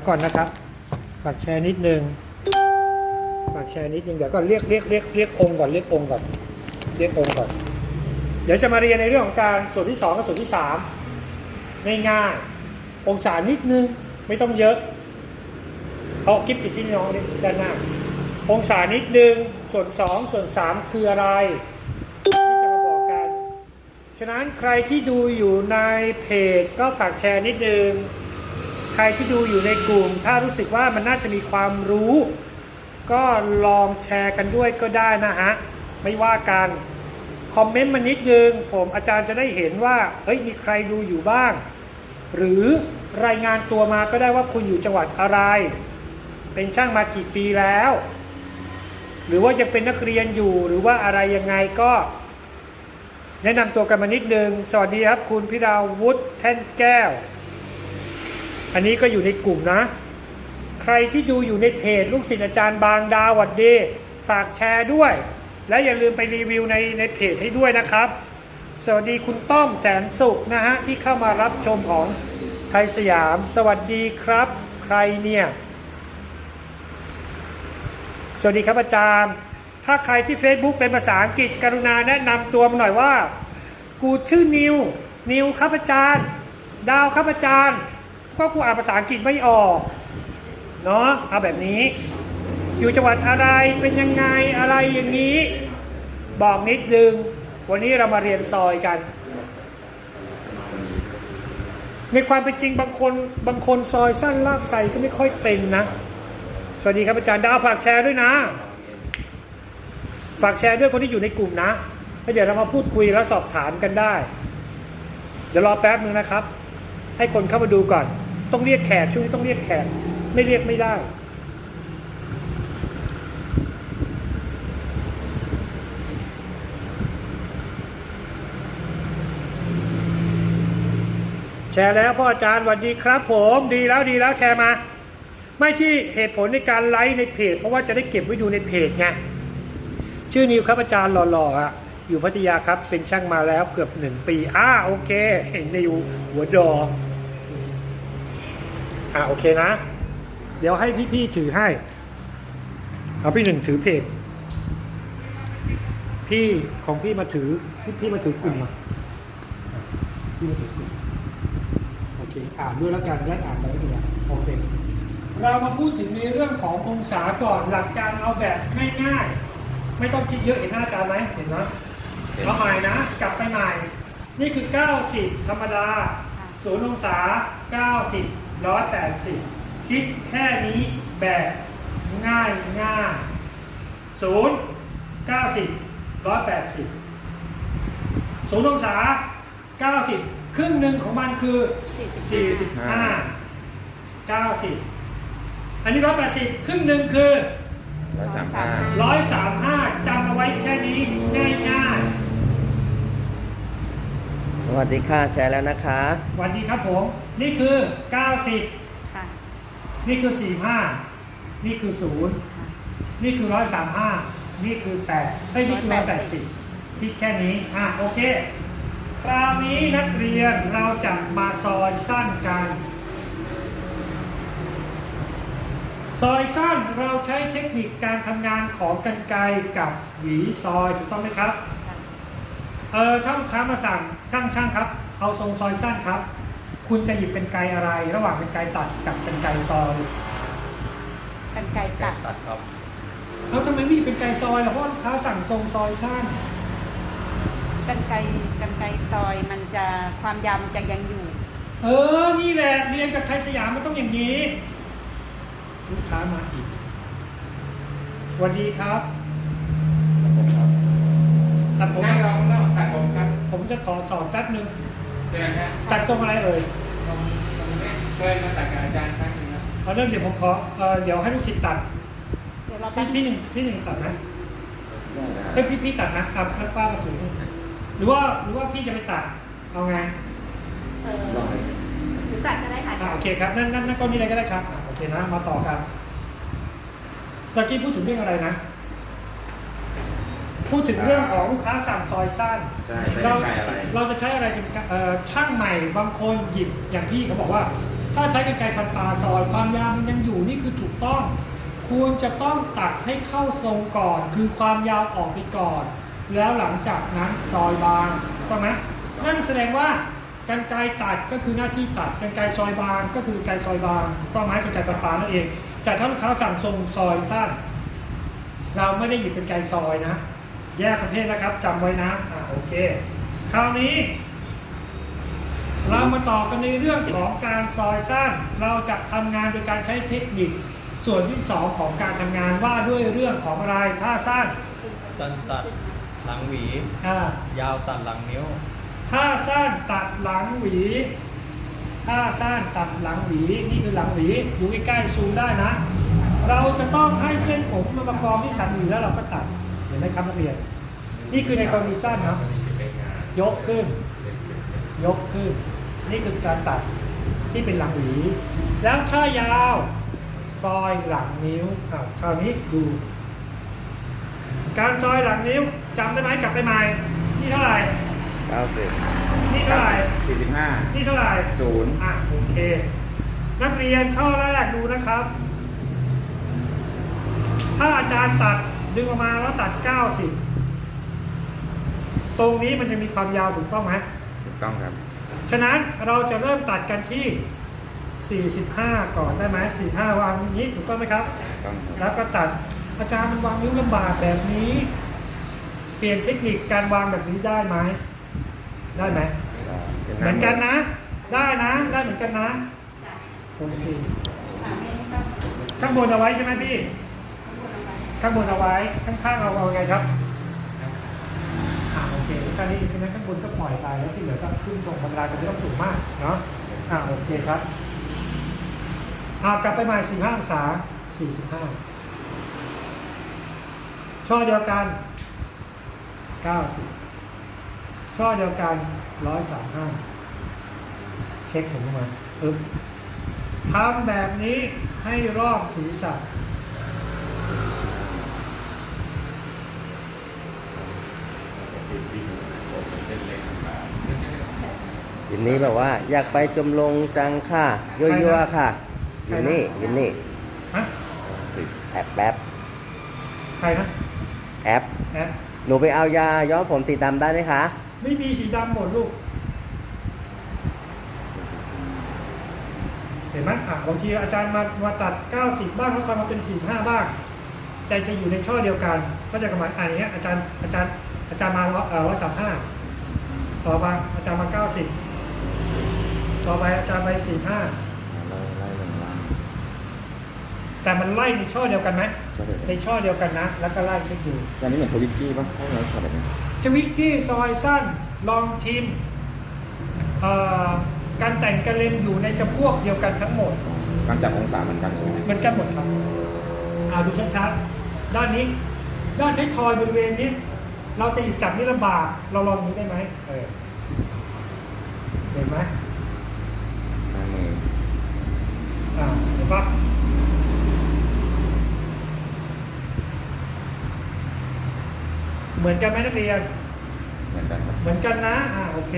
ก่อนนะครับฝากแชร์นิดนึงฝากแชร์นิดนึงเดี๋ยวก็เรียกเรียกเรียกเรียกองค์ก่อนเรียกองค์ก่อนเรียกองค์ก่อน เดี๋ยวจะมาเรียนในเรื่องของการส่วนที่สองกับส่วนที่สามง่ายๆองศานิดนึงไม่ต้องเยอะเอากิฟติดที่น้องนี่ด้านหน้า องศานิดนึงส่วนสองส่วนสามคืออะไรที่จะมาบอกกัน ฉะนั้นใครที่ดูอยู่ในเพจก็ฝากแชร์นิดนึง ใครที่ดูอยู่ในกลุ่ม ถ้ารู้สึกว่ามันน่าจะมีความรู้ ก็ลองแชร์กันด้วยก็ได้นะฮะ ไม่ว่ากัน คอมเมนต์มานิดนึง ผมอาจารย์จะได้เห็นว่า เฮ้ย มีใครดูอยู่บ้าง หรือรายงานตัวมาก็ได้ว่าคุณอยู่จังหวัดอะไร เป็นช่างมากี่ปีแล้ว หรือว่ายังเป็นนักเรียนอยู่ หรือว่าอะไรยังไงก็ แนะนำตัวกันมานิดนึง สวัสดีครับ คุณพิราวุฒิแท่นแก้ว อันนี้ก็อยู่ในกลุ่มนะ ใครที่ดูอยู่ในเพจลูกศิษย์อาจารย์บางดาวัดดีฝากแชร์ด้วย และอย่าลืมไปรีวิวในในเพจให้ด้วยนะครับ สวัสดีคุณต้อมแสนสุขนะฮะที่เข้ามารับชมของไทยสยาม สวัสดีครับ ใครเนี่ยสวัสดีครับอาจารย์ ถ้าใครที่ Facebook เป็นภาษาอังกฤษกรุณาแนะนำตัวมาหน่อยว่า กูชื่อนิว นิวครับอาจารย์ ดาวครับอาจารย์ ก็กูอ่านภาษาอังกฤษไม่ออกเนาะเอาแบบนี้ อยู่จังหวัดอะไรเป็นยังไงอะไรอย่างนี้ บอกนิดนึง วันนี้เรามาเรียนซอยกัน ในความเป็นจริงบางคนบางคนซอยสั้นลากไซก็ไม่ค่อยเป็นนะ สวัสดีครับอาจารย์ดาวฝากแชร์ด้วยนะ ฝากแชร์ด้วยคนที่อยู่ในกลุ่มนะแล้วเดี๋ยวเรามาพูดคุยและสอบถามกันได้ เดี๋ยวรอแป๊บนึงนะครับ ให้คนเข้ามาดูก่อน ต้องเรียกแขกช่วงนี้ต้องเรียกแขกไม่เรียกไม่ได้แชร์แล้วพ่ออาจารย์สวัสดีครับ ผมดีแล้วดีแล้วแชร์มา ไม่ที่เหตุผลในการไลฟ์ในเพจ เพราะว่าจะได้เก็บไว้ดูในเพจไงชื่อนิวครับอาจารย์หล่อๆอะอยู่พัทยาครับเป็นช่างมาแล้วเกือบหนึ่งปีอ่าโอเคเห็นนิวหัวดอ อ่าโอเคนะ เดี๋ยวให้พี่ๆถือให้ เอาพี่หนึ่งถือเพจพี่ของพี่มาถือพี่พี่มาถือกลุ่มมาพี่มาถือกลุ่มโอเคอ่านด้วยแล้วกันได้อ่านไปแล้วกันโอเคเรามาพูดถึงในเรื่องขององศาก่อนหลักการเอาแบบง่ายๆไม่ต้องคิดเยอะเห็นหน้าอาจารย์ไหมเห็นไหมเอาใหม่นะ กลับไปใหม่ นี่คือ 90 ธรรมดาศูนย์องศา 90 180คิดแค่นี้แบบง่ายง่ายศูนย์เก้าสิบร้อยแปดสิบศูนย์องศาเก้าสิบครึ่งหนึ่งของมันคือสี่สิบห้าเก้าสิบอันนี้ร้อยแปดสิบครึ่งหนึ่งคือร้อยสามห้าร้อยสามห้าจำเอาไว้แค่นี้ง่ายง่ายส วัสดีค่ะแชร์แล้วนะคะๆวันนี้ครับผม นี่คือเก้าสิบค่ะ นี่คือสี่ห้านี่คือศูนย์นี่คือร้อยสามห้านี่คือแปดเอ้ยนี่คือร้อยแปดสิบคิดแค่นี้ อะโอเค คราวนี้นักเรียนเราจะมาซอยสั้นกัน ซอยสั้นเราใช้เทคนิคการทำงานของกันไกรกับหวีซอยถูกต้องไหมครับ เออถ้าลูกค้ามาสั่งช่างช่างครับ เอาทรงซอยสั้นครับ คุณจะหยิบเป็นไกรอะไร ระหว่างเป็นไกรตัดกับเป็นไกรซอยกันไกรตัด ตัดครับแล้วทำไมไม่หยิบเป็นไกรซอยล่ะเพราะว่าลูกค้าสั่งทรงซอยสั้น กันไกรกันไกรซอยมันจะความยาวมันจะยังอยู่ เออ นี่แหละเรียนกับไทยสยามมันต้องอย่างนี้ ลูกค้ามาอีกสวัสดีครับตัดผมนั่งรอข้างนอกตัดผมครับผม จะขอสอนแป๊บหนึ่งเชิญครับตัดทรงอะไรเอ่ยผมผมเนี่ยเคยมาตัดกับอาจารย์ครั้งหนึงครับเอาเริ่มเดี๋ยวผมขอเอ่อเดี๋ยวให้ลูกศิษย์ตัดเดี๋ยวเราไปพี่พี่หนึ่งพี่หนึ่งตัดนะเฮ้ยพี่พี่ตัดนะตัดให้ป้ามาถือหรือว่าหรือว่าพี่จะไปตัดเอาไงเออหรือตัดก็ได้ค่ะอ่าโอเคครับนั่นนั่นนั่นก็นี่อะไรก็ได้ครับอ่าโอเคนะมาต่อกันตะกี้พูดถึงเรื่องอะไรนะ พูดถึงเรื่องของลูกค้าสั่งซอยสั้น ใช่ใช้เราไก่อะไร เราจะใช้อะไรเป็นกะเอ่อช่างใหม่บางคนหยิบอย่างพี่เขาบอกว่า ถ้าใช้กรรไกรพันปลาซอยความยาวมันยังอยู่นี่คือถูกต้อง ควรจะต้องตัดให้เข้าทรงก่อน คือความยาวออกไปก่อน แล้วหลังจากนั้นซอยบางถูกต้องไหมนั่นแสดงว่ากรรไกรตัดก็คือหน้าที่ตัดกรรไกรซอยบางก็คือกรรไกรซอยบางถูกต้องไหมกรรไกรพันปลานั่นเองแต่ถ้าลูกค้าสั่งทรงซอยสั้น เราไม่ได้หยิบเป็นไกรซอยนะ แยกประเภทนะครับจำไว้นะอ่าโอเค คราวนี้ เรามาต่อกันในเรื่องของการซอยสั้น เราจะทำงานโดยการใช้เทคนิค ส่วนที่สองของการทำงานว่าด้วยเรื่องของอะไรถ้าสั้นสั้นตัดหลังหวี อ่ายาวตัดหลังนิ้วถ้าสั้นตัดหลังหวีถ้าสั้นตัดหลังหวีนี่คือหลังหวีอยู่ใกล้ๆซูมได้นะ เราจะต้องให้เส้นผมมันประกอบที่สันหวีแล้วเราก็ตัดเห็นไหมครับนักเรียน นี่คือในกรณีสั้นเนาะยกขึ้น ยกขึ้น นี่คือการตัดที่เป็นหลังหวี แล้วถ้ายาว ซอยหลังนิ้วอะคราวนี้ดู การซอยหลังนิ้วจำได้ไหมกลับไปใหม่ นี่เท่าไหร่90นี่เท่าไหร่45นี่เท่าไหร่0อะโอเค นักเรียนข้อแรกดูนะครับ ถ้าอาจารย์ตัด ดึงออกมาแล้วตัด 90 ตรงนี้มันจะมีความยาวถูกต้องไหมถูกต้องครับ ฉะนั้นเราจะเริ่มตัดกันที่ 45 ก่อนได้ไหม45 วางอย่างนี้ถูกต้องไหมครับถูกต้องครับแล้วก็ตัดอาจารย์มันวางนิ้วลำบากแบบนี้ เปลี่ยนเทคนิคการวางแบบนี้ได้ไหมได้ไหมเหมือนกันนะ ได้นะ ได้เหมือนกันนะโอเคถามเองครับข้างบนเอาไว้ใช่ไหมพี่ ข้างบนเอาไว้ข้างข้างๆเอาเอาไงครับอ่าโอเคแค่นี้ใช่ไหมข้างบนก็ปล่อยไปแล้วที่เหลือก็ขึ้นทรงธรรมดาจะไม่ต้องสูงมากเนาะอ่าโอเคครับอ่ากลับไปใหม่สี่ห้าองศาสี่สิบห้าช่อเดียวกันเก้าสิบช่อเดียวกันร้อยสามห้าเช็คผมมาปึ๊บทำแบบนี้ให้รอบศีรษะ ยินนี้แบบว่า อยากไปจมลงจังค่ะยั่วๆค่ะยินนี่ยินนี่ฮะแอปแป๊บใครนะแอปแอดหนูไปเอายาย้อมผมสีดำได้ไหมคะ ไม่มีสีดำหมดลูก เห็นไหมอะบางทีอาจารย์มามาตัด 90 บ้างแล้วคอยมาเป็น 45 บ้าง ใจจะอยู่ในช่อเดียวกัน ก็จะกระหมายอ่านอย่างเงี้ยอาจารย์อาจารย์ อาจารย์มาร้อยสามห้าต่อมาอาจารย์มา90ต่อไปอาจารย์ไป45แต่มันไล่ในช่อเดียวกันไหมในช่อเดียวกันนะ แล้วก็ไล่เช็คดูตอนนี้เหมือนทวิกกี้ป่ะให้เราทำแบบนี้จวิกกี้ซอยสั้นลองทีมเอ่อการแต่งกระเลมอยู่ในจำพวกเดียวกันทั้งหมด การจับองศาเหมือนกันใช่ไหมเหมือนกันหมดครับอ่าดูชัดๆด้านนี้ ด้านท้ายทอยบริเวณนี้ เราจะหยิบจับนี่ลำบาก เราลองนี้ได้ไหมเออเห็นไหมหน้ามืออ่าเห็นปะเหมือนกันไหมนักเรียน เหมือนกันครับเหมือนกันนะ อ่าโอเค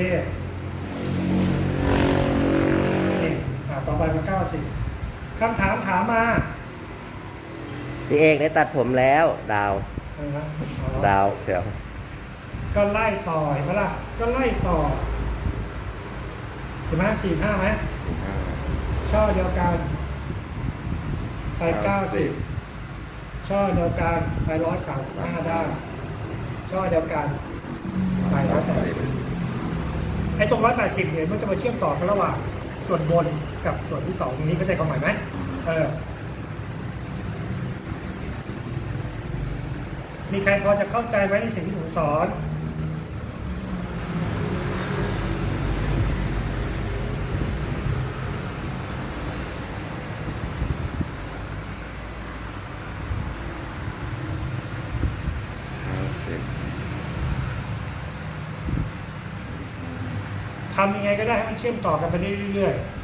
นี่อ่าต่อไปมาเก้าสิบคำถามถามมา พี่เอกได้ตัดผมแล้ว ดาวเออนะอ๋อ ดาวเดี๋ยวก็ไล่ต่อเห็นไหมล่ะก็ไล่ต่อเห็นไหมสี่ห้าไหมช่อเดียวกัน ไปเก้าสิบช่อเดียวกันไปร้อยสามสิบห้าได้ช่อเดียวกันไปร้อยแปดสิบไอ้ตรงร้อยแปดสิบเนี่ยมันจะมาเชื่อมต่อกันระหว่างส่วนบนกับส่วนที่สองตรงนี้เข้าใจความหมายไหมเออ มีใครพอจะเข้าใจไหมในสิ่งที่ผมสอนทำยังไงก็ได้ให้มันเชื่อมต่อกันไปได้เรื่อยอื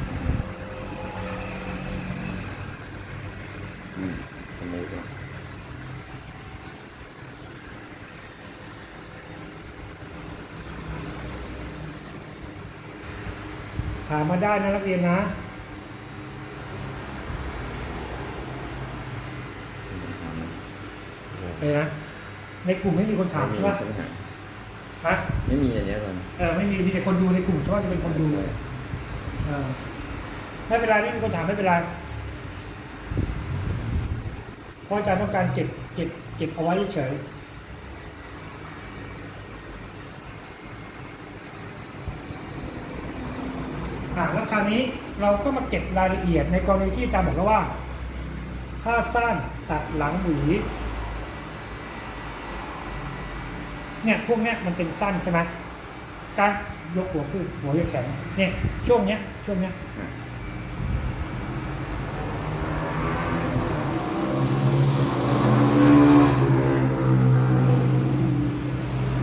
ถามมาได้นะนักเรียนนะอะไรนะในกลุ่มไม่มีคนถามใช่ไหมฮะไม่มีอย่างเงี้ยนเออไม่มีมีแต่คนดูในกลุ่มเพราะจะเป็นคนดูเออไม่เป็นไรไม่มีคนถามไม่เป็นไรพราะอาจารย์ต้องการเก็บเก็บเก็บเอาไว้เฉย แล้วคราวนี้เราก็มาเก็บรายละเอียดในกรณีที่อาจารย์บอกแล้วว่า ถ้าสั้นตัดหลังหวีเนี่ยพวกเนี้ยมันเป็นสั้นใช่ไหมการยกหัวขึ้นหัวจะแข็งเนี่ยช่วงเนี้ยช่วงเนี้ย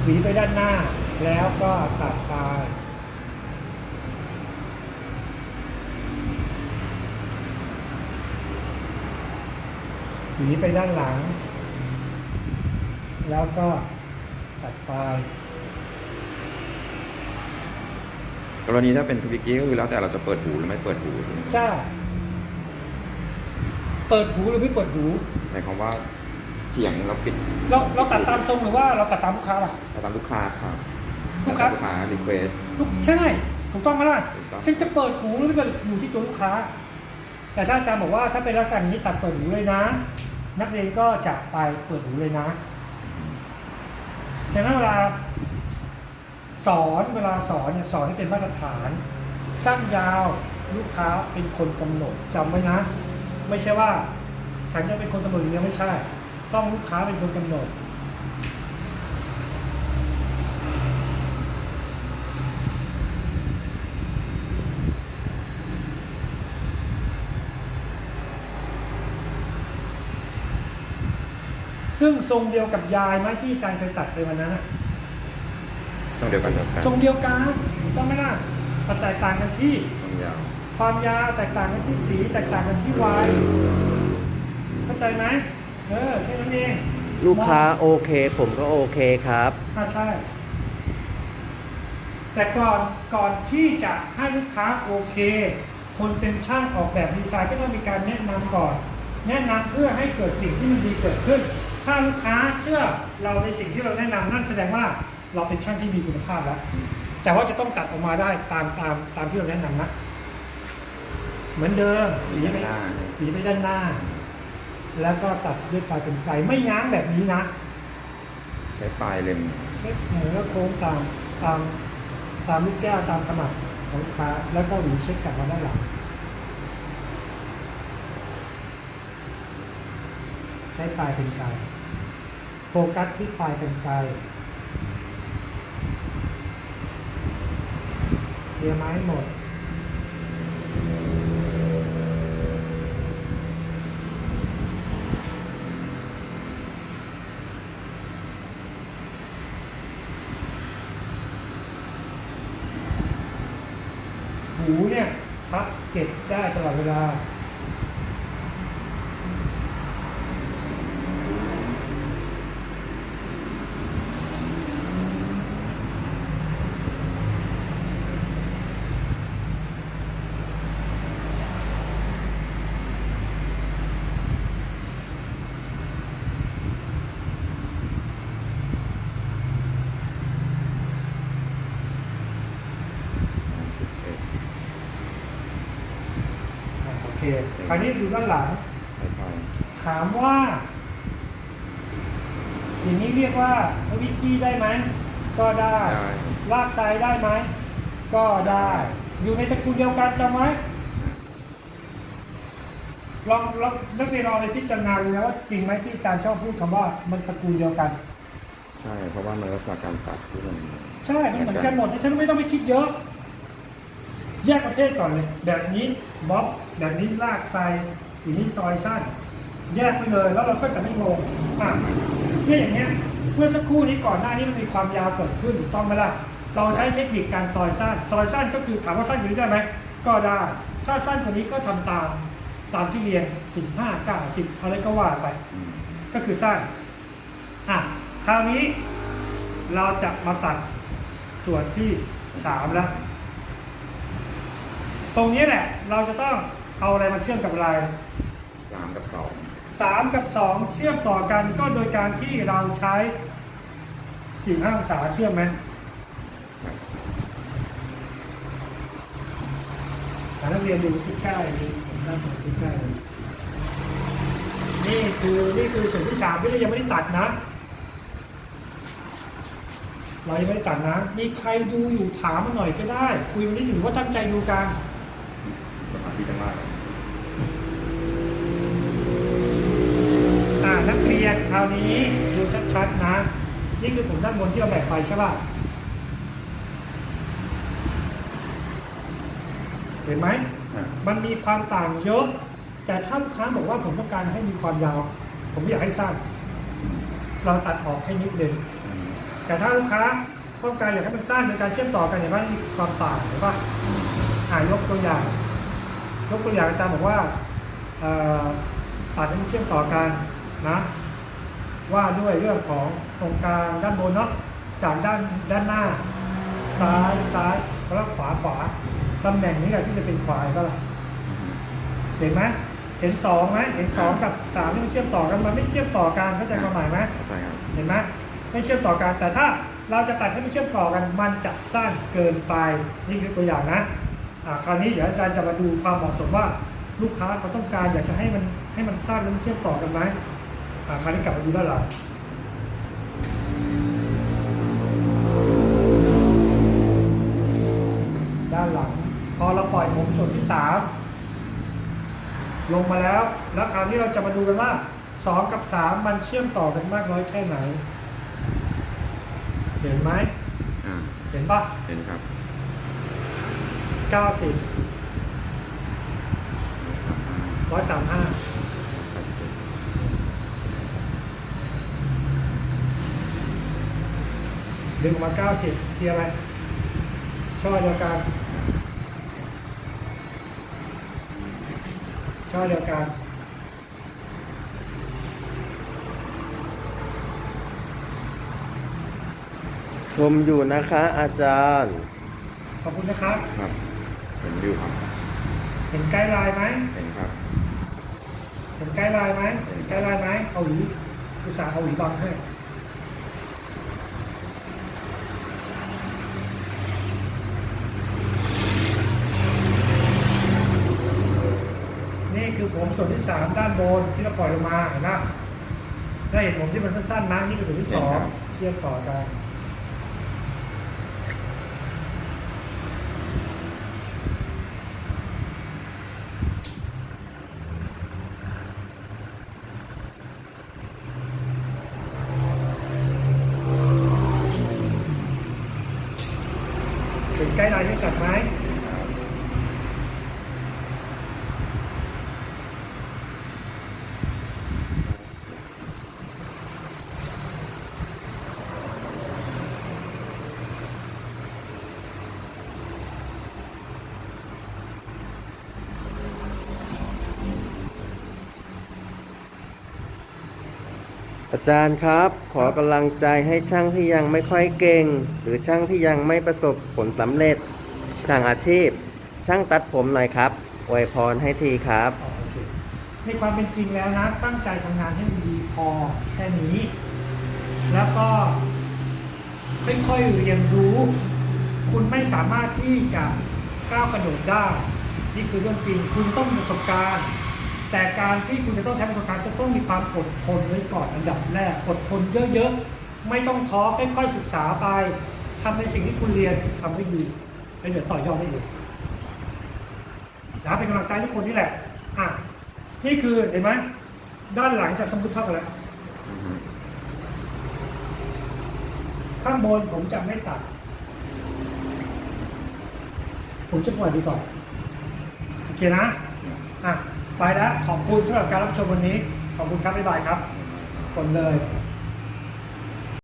หวีไปด้านหน้าแล้วก็ตัดปลา หวีไปด้านหลัง แล้วก็ตัดปลายกรณีถ้าเป็นทูบิกี้ก็คือแล้วแต่เราจะเปิดหูหรือไม่เปิดหูใช่ไหมใช่เปิดหูหรือไม่เปิดหูหมายความว่าเสียงเราปิดเราเราตัดตามตรงหรือว่าเราตัดตามลูกค้าล่ะตามลูกค้าครับลูกค้าตมลูกค้ารีเควสลูกใช่ถูกต้องไหมล่ะถูกต้องฉันจะเปิดหูหรือไม่เปิดอยู่ที่ตัวลูกค้า แต่ถ้าอาจารย์บอกว่าถ้าเป็นลักษณะนี้ตัดเปิดหูเลยนะ นักเรียนก็จะไปเปิดหูเลยนะ ฉะนั้นเวลาสอนเวลาสอนเนี่ยสอนให้เป็นมาตรฐาน สั้นยาวลูกค้าเป็นคนกำหนดจำไว้นะ ไม่ใช่ว่า ฉันจะเป็นคนกำหนดอย่างเดียวไม่ใช่ ต้องลูกค้าเป็นคนกำหนด ซึ่งทรงเดียวกับยายไหมที่อาจารย์เคยตัดไปวันนั้นน่ะทรงเดียวกันเดียวกันทรงเดียวกันถูกต้องไหมล่ะแต่แตกต่างกันที่ทรงยาวความยาวแตกต่างกันที่สี แตกต่างกันที่วัยเข้าใจไหมเออแค่นั้นเองลูกค้าโอเค ผมก็โอเคครับ อ่าใช่ แต่ก่อนก่อนที่จะให้ลูกค้าโอเค คนเป็นช่างออกแบบดีไซน์ก็ต้องมีการแนะนำก่อน แนะนำเพื่อให้เกิดสิ่งที่มันดีเกิดขึ้น ถ้าลูกค้าเชื่อเราในสิ่งที่เราแนะนำนั่นแสดงว่าเราเป็นช่างที่มีคุณภาพแล้ว แต่ว่าจะต้องตัดออกมาได้ตามตามตามที่เราแนะนำนะเหมือนเดิมหวีด้านไปหน้าหวีไปด้านหน้า แล้วก็ตัดด้วยปลายเป็นไกลไม่ง้างแบบนี้นะ ใช้ปลายเล็มเล็กหนูแล้วโค้งตามตามตามลูกแก้วตามขมับของลูกค้า แล้วก็หวีเช็คกลับมาด้านหลังใช้ปลายเป็นไกล โฟกัสที่ปลายเป็นไกลเคลียไม้หมดหูเนี่ยพับเก็บได้ตลอดเวลา สิบเอ็ด อ่าโอเคคราวนี้ดูด้านหลังใช้ปลายถามว่า อย่างนี้เรียกว่าทวิตตี้ได้ไหม ก็ได้ได้ลากไซด์ได้ไหม ก็ได้ อยู่ในตระกูลเดียวกันจำไว้ลองลองนักเรียนลองไปพิจารณาดูนะว่าจริงไหมที่อาจารย์ชอบพูดคำว่ามันตระกูลเดียวกัน ใช่ เพราะว่ามันลักษณะการตัดที่มันใช่ มันเหมือนกันหมดฉะนันไม่ต้องไปคิดเยอะ แยกประเภทก่อนเลย แบบนี้บ๊อบแบบนี้ลากไซอย่างนี้ซอยสั้น แยกไปเลยแล้วเราก็จะไม่งงอะเนี่ยอย่างเงี้ยเมื่อสักครู่นี้ก่อนหน้านี้มันมีความยาวเกิดขึ้นถูกต้องไหมล่ะเราใช้เทคนิคการซอยสั้น ซอยสั้นก็คือถามว่าสั้นกว่านี้ได้ไหมก็ได้ ถ้าสั้นกว่านี้ก็ทำตามตามที่เรียน45 90อะไรก็ว่าไป ก็คือสั้นอะคราวนี้เราจะมาตัดส่วนที่สามแล้ว ตรงนี้แหละ เราจะต้องเอาอะไรมาเชื่อมกับอะไรสามกับสองสามกับสองเชื่อมต่อกันก็โดยการที่เราใช้สี่ห้าองศาเชื่อมไหมแต่นักเรียนดูที่ใกล้นี่ผมนั่งอยู่ที่ใกล้เลยนี่คือนี่คือส่วนที่สามที่เรายังไม่ได้ตัดนะเรายังไม่ได้ตัดนะ มีใครดูอยู่ถามมาหน่อยก็ได้ คุยวันนี้หนึ่งว่าตั้งใจดูกัน สมาธิกันมากเลยอ่านักเรียนคราวนี้ดูชัดๆนะ นี่คือผมด้านบนที่เราแบ่งไปใช่ป่ะ เห็นไหมอะมันมีความต่างเยอะ แต่ถ้าลูกค้าบอกว่าผมต้องการให้มีความยาว ผมไม่อยากให้สั้น เราตัดออกให้นิดนึงอืมแต่ถ้าลูกค้าต้องการอยากให้มันสั้นในการเชื่อมต่อกันเห็นไหมมีความต่างเห็นป่ะอ่ายกตัวอย่าง ยกตัวอย่างอาจารย์บอกว่าเอ่อตัดให้มันเชื่อมต่อกันนะ ว่าด้วยเรื่องของตรงกลางด้านบนเนาะจากด้านด้านหน้า ซ้ายซ้ายแล้วขวาขวาตำแหน่งนี้แหละที่จะเป็นขวาก็ล่ะอืมเห็นไหมเห็นสองไหมเห็นสองกับสามที่มันเชื่อมต่อกันมันไม่เชื่อมต่อกันเข้าใจความหมายไหมเข้าใจครับเห็นไหมไม่เชื่อมต่อกันแต่ถ้าเราจะตัดให้มันเชื่อมต่อกันมันจะสั้นเกินไปนี่คือตัวอย่างนะอ่า คราวนี้เดี๋ยวอาจารย์จะมาดูความเหมาะสมว่าลูกค้าเขาต้องการอยากจะให้มันให้มันสั้นแล้วมันเชื่อมต่อกันไหมอ่าคราวนี้กลับมาดูด้านหลังด้านหลัง พอเราปล่อยผมส่วนที่สามลงมาแล้ว แล้วคราวนี้เราจะมาดูกันว่าสองกับสามมันเชื่อมต่อกันมากน้อยแค่ไหน เห็นไหมอ่าเห็นปะเห็นครับ เก้าสิบร้อยสามห้าดึงออกมาเก้าสิบเทียร์อะไรช่อเดียวกันช่อเดียวกันชมอยู่นะคะอาจารย์ ขอบคุณนะครับครับ เห็นอยู่ครับ เห็นไกด์ไลน์ไหมเห็นครับ เห็นไกด์ไลน์ไหมเห็นไกด์ไลน์ไหมเอาหวีอุตส่าห์เอาหวีบังให้นี่คือผมส่วนที่สามด้านบนที่เราปล่อยลงมาเห็นไหมได้เห็นผมที่มันสั้นๆนะนี่คือส่วนที่สองเห็นครับเชื่อมต่อกันเห็นใกล้ลายที่กัดไหม อาจารย์ครับ ขอกำลังใจให้ช่างที่ยังไม่ค่อยเก่ง หรือช่างที่ยังไม่ประสบผลสำเร็จช่างอาชีพ ช่างตัดผมหน่อยครับอวยพรให้ทีครับ โอเคในความเป็นจริงแล้วนะ ตั้งใจทำงานให้มันดีพอแค่นี้ แล้วก็ค่อยๆเรียนรู้ คุณไม่สามารถที่จะก้าวกระโดดได้ นี่คือเรื่องจริง คุณต้องมีประสบการณ์ แต่การที่คุณจะต้องใช้ประสบการณ์จะต้องมีความอดทนไว้ก่อนอันดับแรกอดทนเยอะๆ ไม่ต้องท้อค่อยๆศึกษาไปทำในสิ่งที่คุณเรียนทำให้ดีแล้วเดี๋ยวต่อยอดได้เองนะเป็นกำลังใจทุกคนนี่แหละอะนี่คือเห็นไหมด้านหลังจะสมมติเท่ากันแล้วข้างบนผมจะไม่ตัด ผมจะปล่อยดีก่อนโอเคนะอะ ไปแล้วขอบคุณสำหรับการรับชมวันนี้ ขอบคุณครับบ๊ายบายครับกดเลย